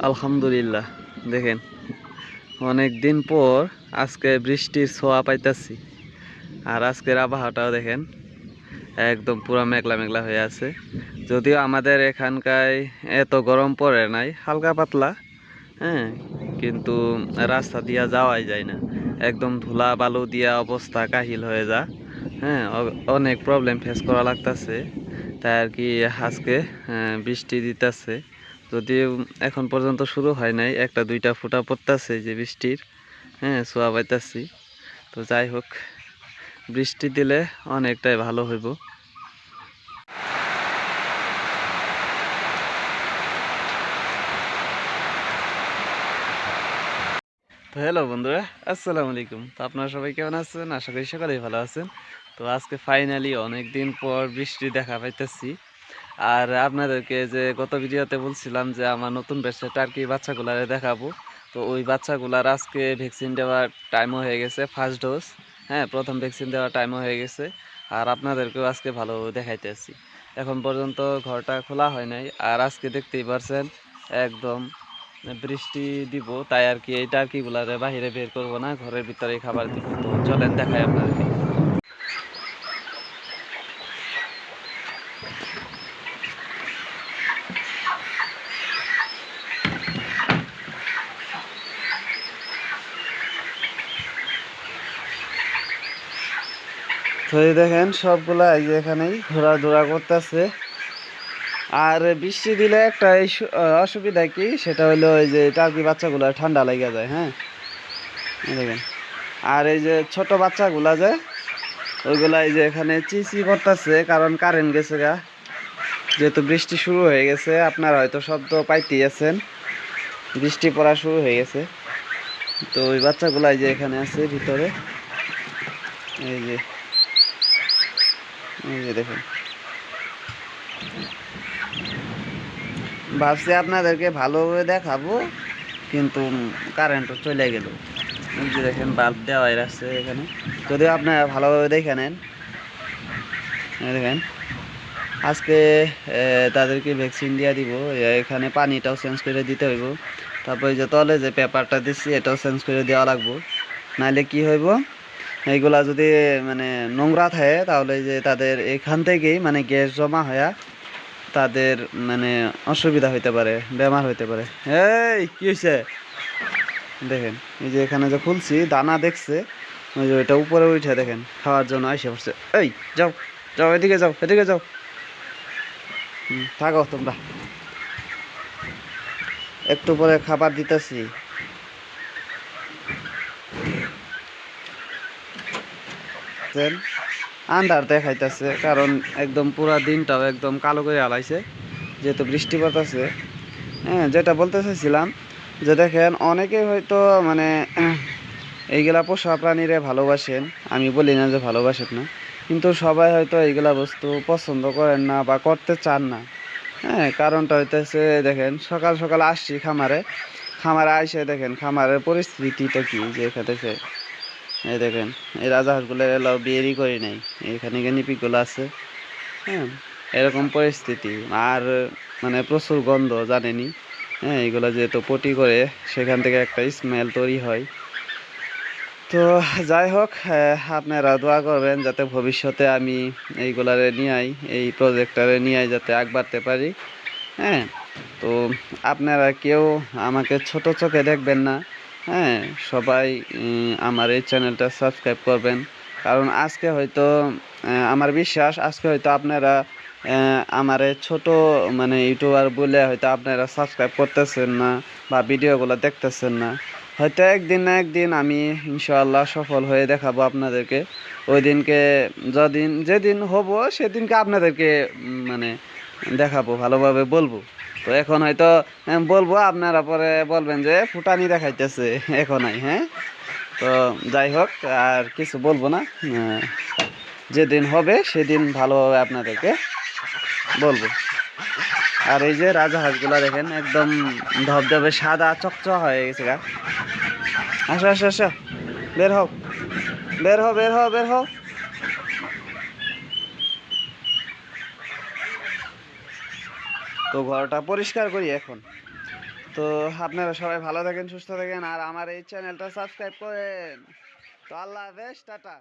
আলহামদুলিল্লাহ, দেখেন। অনেক দিন পর আজকে বৃষ্টির ছোঁয়া পাইতাছি। আর আজকের আবহাওয়াটাও দেখেন, একদম পুরো মেঘলা মেঘলা হয়ে আছে। যদিও আমাদের এখানকায় এত গরম পড়ে নাই, হালকা পাতলা হ্যাঁ কিন্তু রাস্তা দিয়া যাওয়াই যায় না। একদম ধুলা বালু দিয়া অবস্থা কাহিল হয়ে যা হ্যাঁ অনেক প্রবলেম ফেস করা লাগতাছে। তাই আর কি আজকে বৃষ্টি দিতেছে। যদিও এখন পর্যন্ত শুরু হয় নাই, একটা দুইটা ফুটা পড়তেছে যে বৃষ্টির হ্যাঁ সোয়া পাইতাছি। তো যাই হোক, বৃষ্টি দিলে অনেকটাই ভালো হইব। তো হ্যালো বন্ধুরা, আসসালামু আলাইকুম। তো আপনারা সবাই কেমন আছেন? আশা করি সকালেই ভালো আছেন। তো আজকে ফাইনালি অনেক দিন পর বৃষ্টি দেখা পাইতেছি। আর আপনাদেরকে যে গত ভিডিওতে বলছিলাম যে আমার নতুন বেশে টার্কি বাচ্চাগুলারে দেখাবো, তো ওই বাচ্চাগুলার আজকে ভ্যাকসিন দেওয়ার টাইমও হয়ে গেছে ফার্স্ট ডোজ হ্যাঁ প্রথম ভ্যাকসিন দেওয়ার টাইমও হয়ে গেছে। আর আপনাদেরকেও আজকে ভালোভাবে দেখাইতেছি। এখন পর্যন্ত ঘরটা খোলা হয় নাই। আর আজকে দেখতেই পারছেন, একদম বৃষ্টি দিব, তাই আর কি এই টার্কিগুলারে বাইরে বের করব না, ঘরের ভিতরে খাবার দিব। তো চলেন দেখাই আপনাদেরকে। তো এই দেখেন, সবগুলা এই যে এখানেই ঘোরাধুরা করতেছে। আর বৃষ্টি দিলে একটা অসুবিধা কি? সেটা হলো ওই যে টার্কি বাচ্চাগুলো ঠান্ডা লেগে যায় হ্যাঁ? দেখেন। আর এই যে ছোট বাচ্চাগুলা যে, ওইগুলা এই যে এখানে চিচি করতেছে, কারণ কারেন্ট গেছে গা। যেহেতু বৃষ্টি শুরু হয়ে গেছে, আপনারা হয়তো শব্দ পাইতেই আছেন বৃষ্টি পড়া শুরু হয়ে গেছে। তো ওই বাচ্চাগুলা এই যে এখানে আছে ভিতরে। এই যে এই যে দেখুন। ভাবছি আপনাদেরকে ভালোভাবে দেখাবো, কিন্তু কারেন্টও চলে গেল। যে দেখেন, বাল্ব দেওয়া আছে এখানে। যদিও আপনারা ভালোভাবে দেখে নেন। দেখেন, আজকে তাদেরকে ভ্যাকসিন দিয়ে দিব। এখানে পানিটাও চেঞ্জ করে দিতে হইব। তারপরে যে তলে যে পেপারটা দিচ্ছি, এটাও চেঞ্জ করে দেওয়া লাগবো। নাহলে কি হইব? এইগুলা যদি মানে নোংরা থাকে, তাহলে যে তাদের এখান থেকেই মানে গ্যাস জমা হয়ে তাদের মানে অসুবিধা হইতে পারে, বেমার হইতে পারে। এই, কি হয়েছে দেখেন, এই যে এখানে যে খুলছি, দানা দেখছে, ওই যে ওইটা উপরে উঠে দেখেন, খাওয়ার জন্য আইসে পড়ছে। এই, যাও যাও, এদিকে যাও এদিকে যাও। থাকো তোমরা। একটু পরে খাবার দিতেছি। দেখছেন? আন্ধার দেখাইতেছে, কারণ একদম পুরা দিনটাও একদম কালো করে আলাইছে, যেহেতু বৃষ্টিপাত আছে হ্যাঁ যেটা বলতে চাইছিলাম যে দেখেন, অনেকে হয়তো মানে এইগুলা পোষা প্রাণীরে ভালোবাসেন, আমি বলি না যে ভালোবাসেন না, কিন্তু সবাই হয়তো এইগুলা বস্তু পছন্দ করেন না বা করতে চান না হ্যাঁ কারণটা হইতেছে, দেখেন, সকাল সকাল আসছি খামারে খামারে আইসে দেখেন, খামারের পরিস্থিতিটা কি যে এখানে এই দেখেন, এই রাজা রাজাহাঁসগুলো এলাও বিয়েরই করি নাই। এখানে গেনিপিগুলো আছে। হ্যাঁ এরকম পরিস্থিতি। আর মানে প্রচুর গন্ধ জানেনি হ্যাঁ এগুলো যেহেতু পটি করে, সেখান থেকে একটা স্মেল তৈরি হয়। তো যাই হোক আপনারা দোয়া করবেন যাতে ভবিষ্যতে আমি এইগুলারে নিয়ে আই এই প্রজেক্টারে নিয়ে আই যাতে আগ বাড়তে পারি। হ্যাঁ তো আপনারা কেউ আমাকে ছোট চোখে দেখবেন না। হ্যাঁ সবাই আমার এই চ্যানেলটা সাবস্ক্রাইব করবেন। কারণ আজকে হয়তো আমার বিশ্বাস, আজকে হয়তো আপনারা আমারে ছোট মানে ইউটিউবার বলে হয়তো আপনারা সাবস্ক্রাইব করতেছেন না বা ভিডিওগুলো দেখতেছেন না। হয়তো একদিন না একদিন আমি ইনশাআল্লাহ সফল হয়ে দেখাবো আপনাদেরকে। ওই দিনকে যদিন, যেদিন হব, সেদিনকে আপনাদেরকে মানে দেখাবো, ভালোভাবে বলব। তো এখন হয়তো বলব আপনারা পরে বলবেন যে ফুটানি দেখাইতেছে এখনই হ্যাঁ? তো যাই হোক, আর কিছু বলব না যেদিন হবে সেদিন ভালোভাবে আপনাদেরকে বলব। আর এই যে রাজাহাঁসগুলো দেখেন, একদম ধবধবে সাদা চকচক হয়ে গেছে গা। আসো আসো আসো, বের হও বের হও বের হও বের হও। তো ঘরটা পরিষ্কার করি এখন। তো আপনারা সবাই ভালো থাকেন, সুস্থ থাকেন, আর আমার এই চ্যানেলটা সাবস্ক্রাইব করেন। তো আল্লাহ হাফেজ, টাটা।